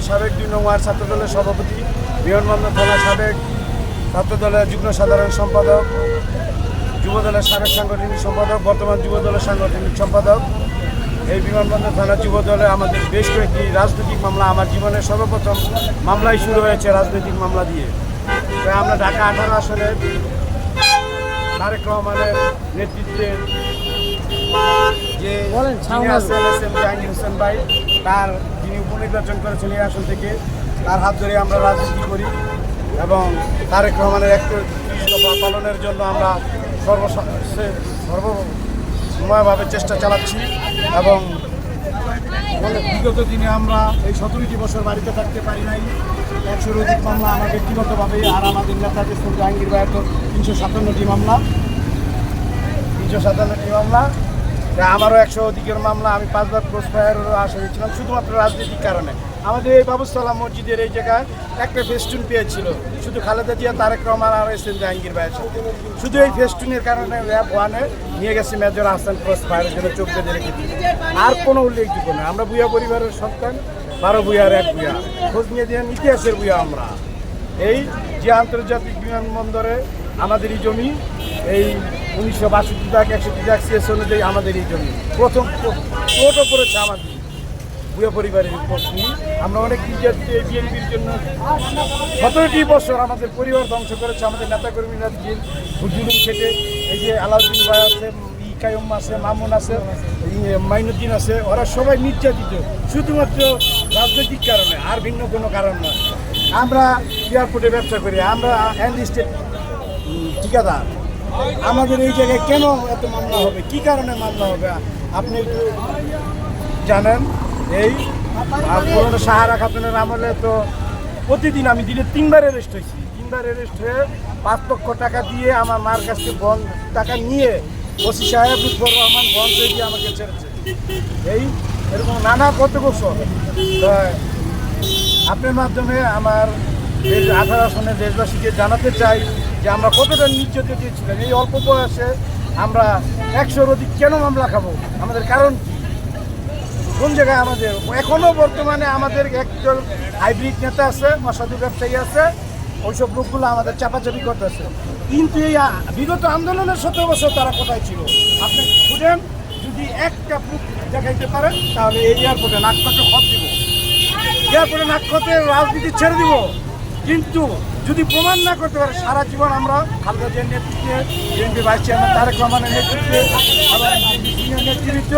আমি সাবেক দুই নং ওয়ার্ড ছাত্র দলের সভাপতি বিমানবন্দর থানা সাবেক ছাত্রদলের যুগ্ম সাধারণ সম্পাদক যুবদলের সাবেক সাংগঠনিক সম্পাদক বর্তমান যুবদলের সাংগঠনিক সম্পাদক। এই বিমানবন্দর থানা যুব দলে আমাদের বেশ কয়েকটি রাজনৈতিক মামলা আমার জীবনের সর্বপ্রথম মামলাই শুরু হয়েছে রাজনৈতিক মামলা দিয়ে। তাই আমরা ঢাকা আঠারো আসনের তারেক রহমানের নেতৃত্বে যে জাহাঙ্গীর হোসেন ভাই তার যিনি উপনির্বাচন করেছেন এই আসন থেকে তার হাত ধরে আমরা রাজনীতি করি এবং তারেক রহমানের এক পালনের জন্য আমরা সর্ব সর্বময়ভাবে চেষ্টা চালাচ্ছি এবং বিগত দিনে আমরা এই সতেরোটি বছর বাড়িতে থাকতে পারি নাই। একশোর অধিক মামলা আমার ব্যক্তিগতভাবে আর আমাদের নেতা জাহাঙ্গীর ভাইয়ের তো তিনশো সাতান্নটি মামলা। তিনশো সাতান্নটি মামলা। আমারও একশো অধিকের মামলা, আমি পাঁচবার ক্রস ফায়ারেরও আসামি ছিলাম শুধুমাত্র রাজনৈতিক কারণে। আমাদের এই বাবুসালাম মসজিদের এই জায়গায় একটা ফেস্টুন পেয়েছিল, শুধু খালেদা জিয়া, তারেক রহমান আর এস জাহাঙ্গীর ভাইয়ের সাথে। শুধু এই ফেস্টুনের কারণে র্যাব ওয়ানে নিয়ে গেছে মেজর হাসান ক্রস জন্য চোখ বেঁধে রেখে দিই আর কোনো উল্লেখযোগ্য নয় আমরা বুয়া পরিবারের সন্তান, বারো বুয়ার এক বুয়া। খোঁজ নিয়ে দিয়ে ইতিহাসের বুয়া আমরা। এই যে আন্তর্জাতিক বিমানবন্দরে আমাদেরই জমি, এই উনিশশো বাষট্টি দাগ, একষট্টি দাগ সিএস অনুযায়ী আমাদের এই জমি। প্রথম কোর্টও করেছে আমাদের। বুয়া পরিবারের পত্নী আমরা অনেক বিএনপির জন্য সতেরোটি বছর আমাদের পরিবার ধ্বংস করেছে। আমাদের নেতাকর্মীরা যে হুজুলুম খেটে এই যে আলাউদ্দিন ভাই আছে ইকায়ম আছে, মামুন আছে মাইনুদ্দিন আছে, ওরা সবাই নির্যাতিত। শুধুমাত্র রাজনৈতিক কারণে, আর ভিন্ন কোনো কারণ নয়। আমরা এয়ারপোর্টে ব্যবসা করি। আমরা এন্ড স্টেট ঠিকাদার। আমাদের এই জায়গায় কেন এত মামলা হবে? কি কারণে মামলা হবে? আপনি একটু জানেন এই পুরোনো সাহারা খাতুনের আমলে তো প্রতিদিন আমি দিনে তিনবার অ্যারেস্ট হয়েছি। তিনবার অ্যারেস্ট হয়ে পাঁচ লক্ষ টাকা দিয়ে আমার মার কাছ থেকে বন টাকা নিয়ে ওসি সাহেব লুৎফর রহমান বন্ধ হয়ে আমাকে ছেড়েছে। এই, এরকম নানা কত তা আপনার মাধ্যমে আমার আঠারো সনের দেশবাসীকে জানাতে চাই। যে আমরা কতটা নির্যাতিত দিয়েছিলাম এই অল্প বয়সে আমরা একশোর অধিক কেন মামলা খাব? আমাদের কারণ কি? কোন জায়গায় আমাদের? এখনও বর্তমানে আমাদের একজন হাইব্রিড নেতা আছে অসাধু ব্যবসায়ী আছে, ওইসব লোকগুলো আমাদের চাপাচাপি করতেছে। কিন্তু এই বিগত আন্দোলনের সতেরো বছর তারা কোথায় ছিল? আপনি খুঁজেন, যদি একটা প্রুফ দেখাইতে পারেন, তাহলে এই এয়ারপোর্টে নাকপাকে খত দিব। এয়ারপোর্টে নাকখতে রাজনীতি ছেড়ে দিব। কিন্তু যদি প্রমাণ না করতে পারে, সারা জীবন আমরা খালেদা জিয়ার নেতৃত্বে বিএনপি ভাইস চেয়ারম্যান তারেক রহমানের নেতৃত্বে সিনিয়র নেতৃত্ব,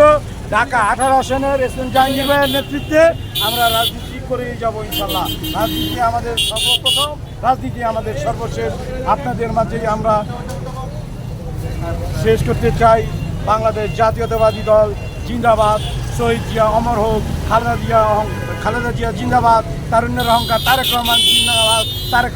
ঢাকা আঠারো আসনের এস এম জাহাঙ্গীর নেতৃত্বে আমরা রাজনীতি করে যাব ইনশাল্লাহ রাজনীতি আমাদের সর্বপ্রথম, রাজনীতি আমাদের সর্বশেষ। আপনাদের মাঝে আমরা শেষ করতে চাই। বাংলাদেশ জাতীয়তাবাদী দল, জিন্দাবাদ। শহীদ জিয়া অমর হোক খালেদা জিয়া খালেদা জিয়া জিন্দাবাদ, তারুণ্যের অহংকার, তারেক রহমান, জিন্দাবাদ, তারেক